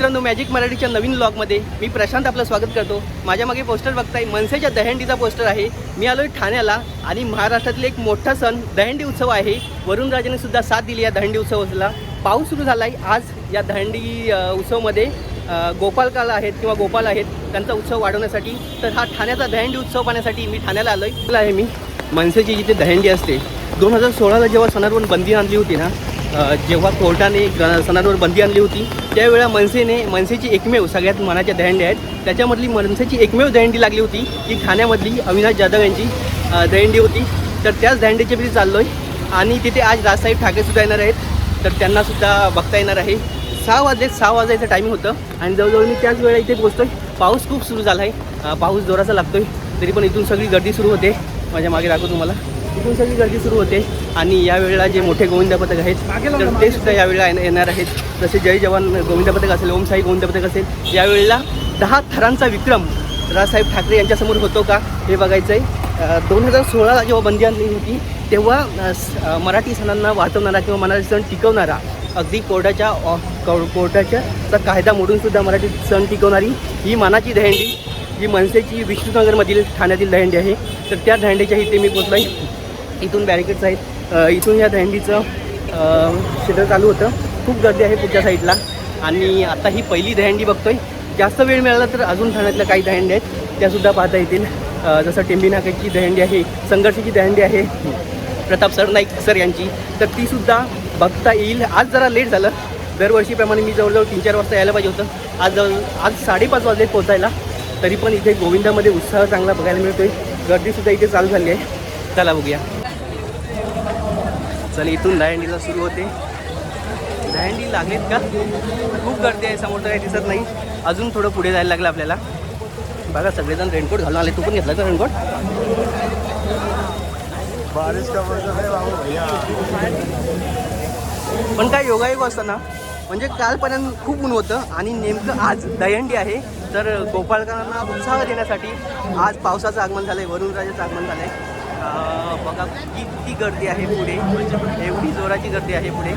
मित्रांनो मॅजिक मराठीच्या नवीन ब्लॉगमध्ये मी प्रशांत आपलं स्वागत करतो. माझ्या मागे पोस्टर बघताय मनसेच्या दहंडीचा पोस्टर आहे. मी आलोय ठाण्याला आणि महाराष्ट्रातील एक मोठा सण दहंडी उत्सव आहे. वरुणराजाने सुद्धा साथ दिली या दहंडी उत्सवाला. पाऊस सुरू झाला आहे आज या दहंडी उत्सवमध्ये. गोपालकाला आहेत किंवा गोपाल आहेत त्यांचा उत्सव वाढवण्यासाठी. तर हा ठाण्याचा दहंडी उत्सव पाहण्यासाठी मी ठाण्याला आलोय. आहे आहे मी मनसेची जिथे दहंडी असते. दोन हजार सोळाला जेव्हा सणांवर बंदी आणली होती ना जेव्हा कोर्टाने सणांवर बंदी आणली होती त्यावेळेला मनसेने मनसेची एकमेव सगळ्यात मनाच्या दहंडी आहेत त्याच्यामधली मनसेची एकमेव दहंडी लागली होती ती ठाण्यामधली अविनाश जाधव यांची दहंडी होती. तर त्याच दहंडीच्या मी चाललो आहे आणि तिथे आज राजसाहेब ठाकरेसुद्धा येणार आहेत. तर त्यांनासुद्धा बघता येणार आहे. सहा वाजले सहा वाजायचं टायमिंग होतं आणि जवळजवळ मी त्याच वेळेला इथे पोहोचतोय. पाऊस खूप सुरू झाला आहे पाऊस जोराचा लागतो आहे तरी पण इथून सगळी गर्दी सुरू होते. माझ्या मागे दाखवतो तुम्हाला. सगळी गर्दी सुरू होते. आणि यावेळेला जे मोठे गोविंद पथक आहेत तर ते सुद्धा यावेळेला येण- येणार आहेत. जसे जय जवान गोविंद पथक असेल ओमसाई गोविंद पथक असेल यावेळेला दहा थरांचा विक्रम राजसाहेब ठाकरे यांच्यासमोर होतो का हे बघायचं आहे दोन हजार सोळाला जेव्हा बंदी आणली होती तेव्हा मराठी सणांना वाचवणारा किंवा मराठी सण टिकवणारा अगदी कोर्टाच्या कोर्टाच्या कायदा मोडून सुद्धा मराठी सण टिकवणारी ही मानाची दहंडी जी मनसेची विष्णुनगरमधील ठाण्यातील दहंडी आहे. तर त्या दहंडीच्या इथे मी पोचलो आहे इथून बॅरिकेड्स आहेत. इथून या दहंडीचं क्षेत्र चालू होतं. खूप गर्दी आहे पुढच्या साईडला आणि आता ही पहिली दहंडी बघतोय. जास्त वेळ मिळाला तर अजून ठाण्यातल्या काही दहंडी आहेत. त्यासुद्धा पाहता येतील. जसं टेंबी नाकाची दहंडी आहे संघर्षाची दहंडी आहे. प्रताप सरनाईक सर यांची. तर तीसुद्धा बघता येईल. आज जरा लेट झालं. दरवर्षीप्रमाणे मी जवळजवळ तीन चार वाजता यायला पाहिजे होतं. आज जवळ आज साडेपाच वाजले पोचायला तरी पण इथे गोविंदामध्ये उत्साह चांगला बघायला मिळतोय. गर्दीसुद्धा इथे चालू झाली आहे. चला बघूया. चल इथून दहंडीला सुरू होते. दहंडी लागलेत का? खूप गर्दी आहे समोर तर काही दिसत नाही. अजून थोडं पुढे जायला लागलं आपल्याला. बघा सगळेजण रेनकोट घालून आले. तू पण घेतला का रेनकोट बारिश का मौसम है बाबू भैया. पण काय योगायोग असतं ना म्हणजे कालपर्यंत खूप ऊन होतं आणि नेमकं आज दहंडी आहे. तर गोपाळकारांना उत्साह देण्यासाठी आज पावसाचं आगमन झालं आहे वरुणराजाचं आगमन झालं आहे बघा किती गर्दी आहे पुढे. एवढी जोराची गर्दी आहे पुढे.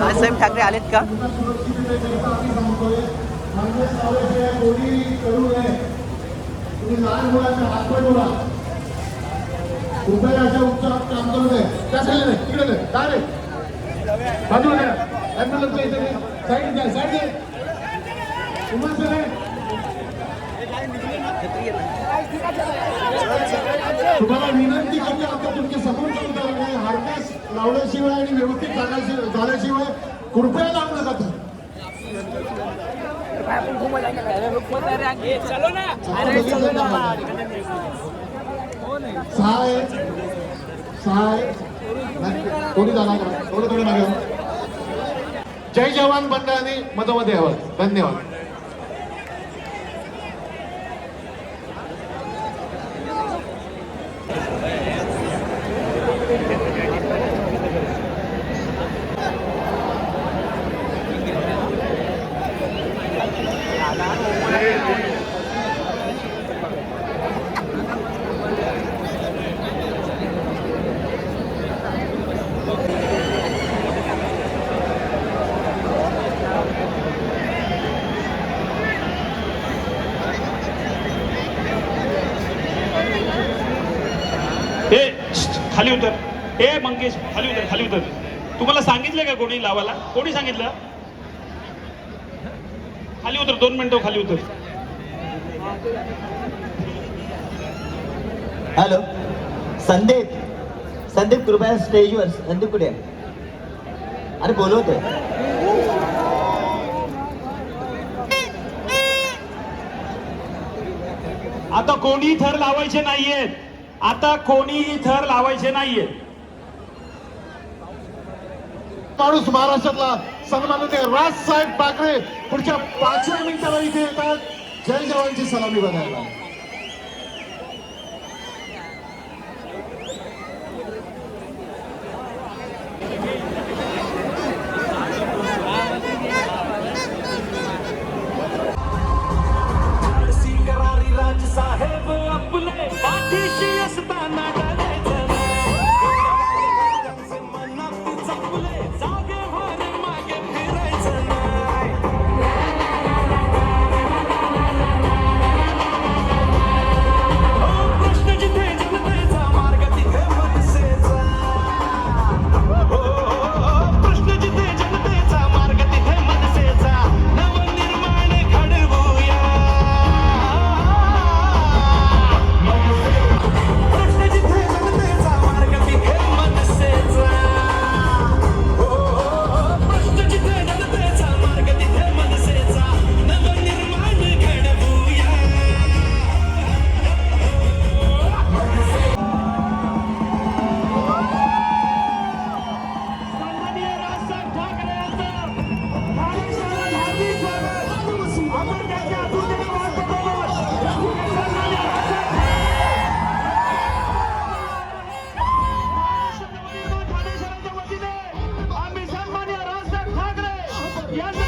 राजसाहेब ठाकरे आलेत का? रुपयाच्या उपचार काम करू नये त्या साईडला नाही तिकडे नाही काय रे बाजूला नाही ॲम्ब्युलन्सच्या इथे नाही. साईड द्या साईड दे उमरचं नाही तुम्हाला विनंती करते आता तुमच्यासमोर नाही हार्नेस लावल्याशिवाय आणि व्यवस्थित झाल्याशिवाय झाल्याशिवाय कृपया लावू नका तुम्ही. सहा आहे सहा आहे? कोणी झाला थोडं थोडं जय जवान मंडळाने मतामध्ये हवं. धन्यवाद ए श्श्श, खाली उतर ए मंगेश खाली उतर खाली उतर तुम्हाला सांगितलं का कोणी लावायला? कोणी सांगितलं? खाली उतर दोन मिनिटं खाली उतर हॅलो. संदीप. संदीप कृपया स्टेजवर संदीप कुठे? अरे बोलवतोय. आता कोणी थर लावायचे नाहीयेत. आता कोणीही थर लावायचे नाहीयेत. माणूस महाराष्ट्रातला सन्माननीय राजसाहेब ठाकरे पुढच्या पाचव्या मिनिटाला इथे येतात. जय जवानची सलामी बघायला. Diana!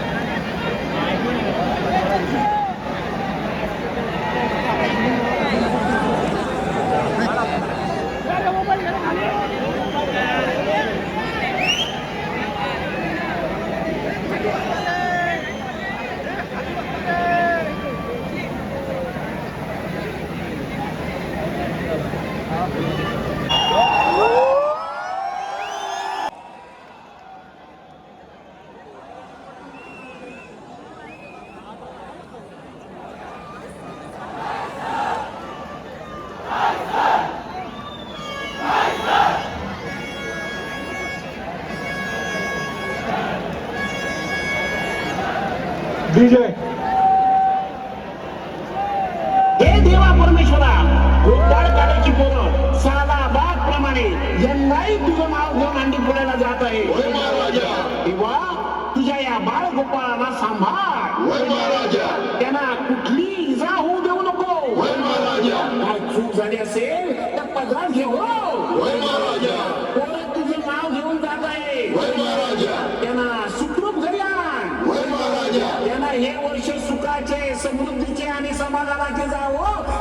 समृद्धीचे आणि समाधानाचे जावं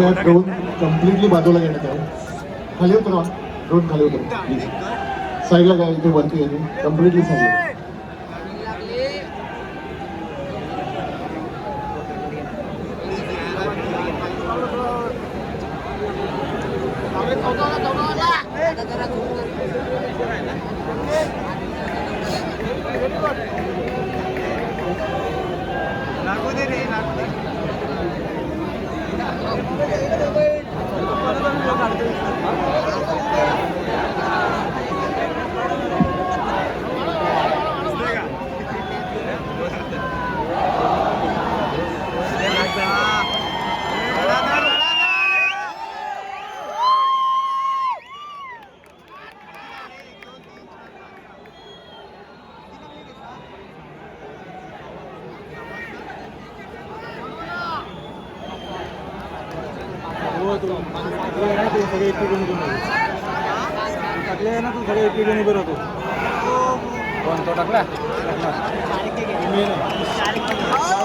कृपया ड्रोन कम्प्लिटली बाजूला घेण्यात यावं खाली उतरवा ड्रोन खाली उतरवा प्लीज साईडला काय इथे वरती आहे. कम्प्लिटली साईडला हो तू टाकले आहे ना तू सगळे इतके घेऊन उभे टाकले आहे ना तू सगळे इतके घेऊन उभे राहतो कोण तो टाकला टाकला मी नाही.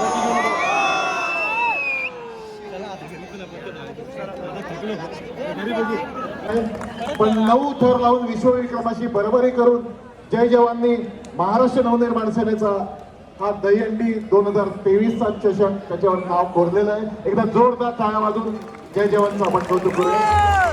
घरी बघू. पण नऊ थोर लावून विश्वविक्रमाशी बरोबरी करून जय जवाननी महाराष्ट्र नवनिर्माण सेनेचा हा दहीहंडी दोन हजार तेवीसचा चषक त्याच्यावर नाव कोरलेलं आहे. एकदा जोरदार टाळ्या वाजून जय जवानचं आपण कौतुक करूया.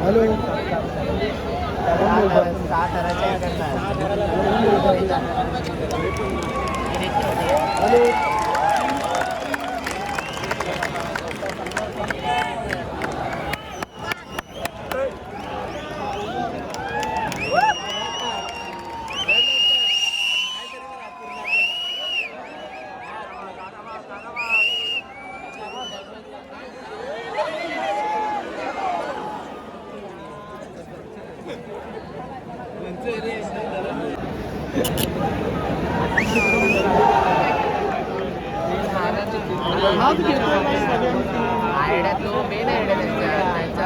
हॅलो हॅलो आयडा तो मेन आयडा त्याचा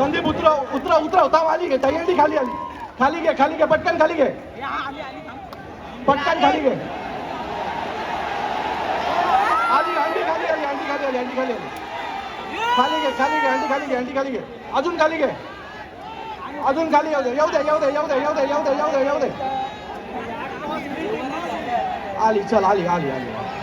संदीप, उतरा उतरा उतरा उताव आली घे दहीहंडी खाली आली खाली घे खाली घे पटकन खाली घे पटकन खाली घे आली हंडी खाली आली हंडी खाली आली हंडी खाली आली खाली घे खाली घे हंडी खाली घे हंडी खाली घे अजून खाली घे अजून खाली येऊ दे येऊ दे येऊ दे येऊ दे येऊ दे येऊ दे येऊ दे येऊ दे। आली, चल आली आली आली।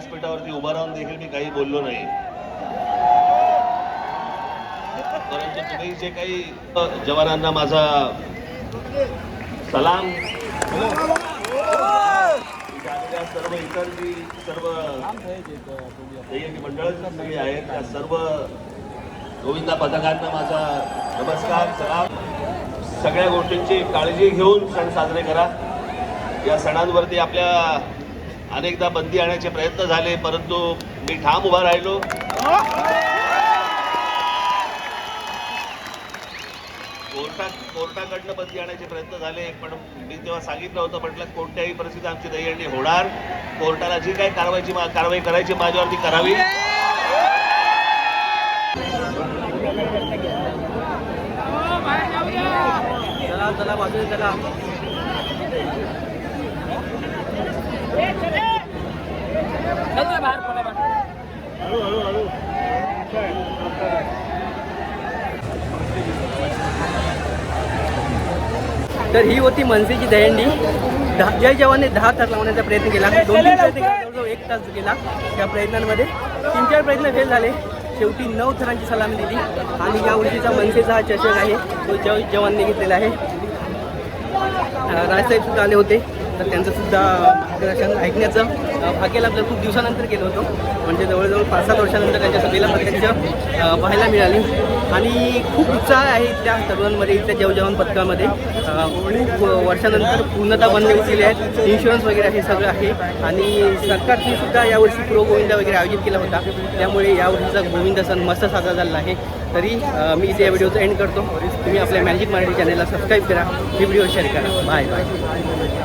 व्यासपीठावरती उभा राहून देखील मी काही बोललो नाही. परंतु तुम्ही जे काही जवानांना माझा सलाम सर्व इतर जी सर्व दैनिक मंडळ सगळी आहेत. त्या सर्व गोविंदा पथकांना माझा नमस्कार सलाम. सगळ्या गोष्टींची काळजी घेऊन सण साजरे करा. या सणांवरती आपल्या अनेकदा बंदी आणण्याचे प्रयत्न झाले परंतु मी ठाम उभा राहिलो. कोर्टात कोर्टाकडनं बंदी आणायचे प्रयत्न झाले पण मी तेव्हा सांगितलं होतं म्हटलं कोणत्याही परिस्थितीत आमची दहीहंडी होणार. कोर्टाला जी काही कारवाईची कारवाई करायची माझ्यावरती करावी. चला चला बाजूला चला. तर ही होती मनसेची दहंडी. दहा जय जवानने दहा थर लावण्याचा प्रयत्न केला. दोन तीन प्रयत्न केला जवळजवळ एक तास गेला त्या प्रयत्नांमध्ये. तीन चार प्रयत्न फेल झाले. शेवटी नऊ थरांची सलामी दिली. आणि या वर्षीचा मनसेचा हा चषक आहे. तो जय जवानने घेतलेला आहे. राजसाहेब सुद्धा आले होते. तर त्यांचं सुद्धा मार्गदर्शन ऐकण्याचं अ, भाग्याला आपल्याला खूप दिवसानंतर केलं होतं. म्हणजे जवळजवळ पाच सात वर्षानंतर त्यांच्या सभेला प्रत्यक्ष पाहायला मिळाली. आणि खूप उत्साह आहे त्या तरुणांमध्ये इथल्या जवजवान पथकामध्ये. खूप वर्षानंतर पूर्णता बंद केली आहेत. इन्शुरन्स वगैरे हे सगळं आहे. आणि सरकारने सुद्धा यावर्षी प्रो गोविंदा वगैरे आयोजित केला होता. त्यामुळे यावर्षीचा गोविंदा सण मस्त साजरा झाला आहे. तरी मी इथे या व्हिडिओचा एंड करतो. तुम्ही आपल्या मॅजिक मराठी चॅनलला सबस्क्राईब करा. ही व्हिडिओ शेअर करा. Bye bye